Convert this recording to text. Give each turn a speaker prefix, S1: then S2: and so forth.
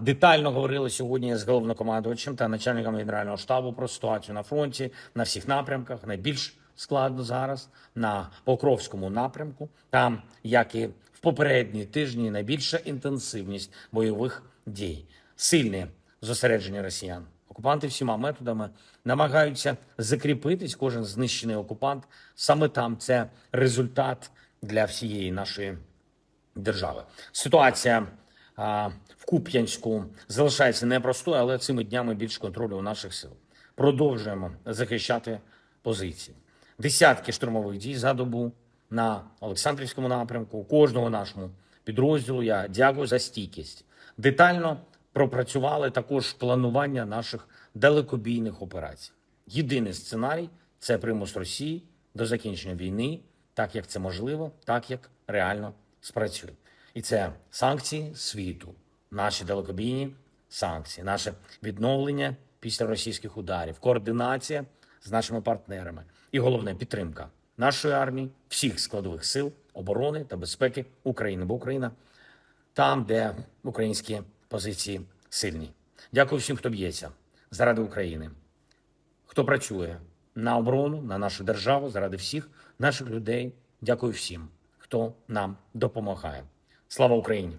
S1: детально говорили сьогодні з головнокомандувачем та начальником генерального штабу про ситуацію на фронті на всіх напрямках. Найбільш складно зараз на Покровському напрямку. Там, як і в попередні тижні, найбільша інтенсивність бойових дій, сильне зосередження росіян. Окупанти всіма методами намагаються закріпитись. Кожен знищений окупант саме там це результат для всієї нашої держави. Ситуація в Куп'янську залишається непростою, але цими днями більш контролю у наших сил. Продовжуємо захищати позиції. Десятки штурмових дій за добу на Олександрівському напрямку. Кожного нашому підрозділу я дякую за стійкість. Детально пропрацювали також планування наших далекобійних операцій. Єдиний сценарій це примус Росії до закінчення війни, так як це можливо, так як реально спрацює. І це санкції світу, наші далекобійні санкції, наше відновлення після російських ударів, координація з нашими партнерами і головне підтримка нашої армії, всіх складових сил оборони та безпеки України, бо Україна там, де українські позиції сильні. Дякую всім, хто б'ється заради України, хто працює на оборону, на нашу державу, заради всіх наших людей. Дякую всім, хто нам допомагає. Слава Україні!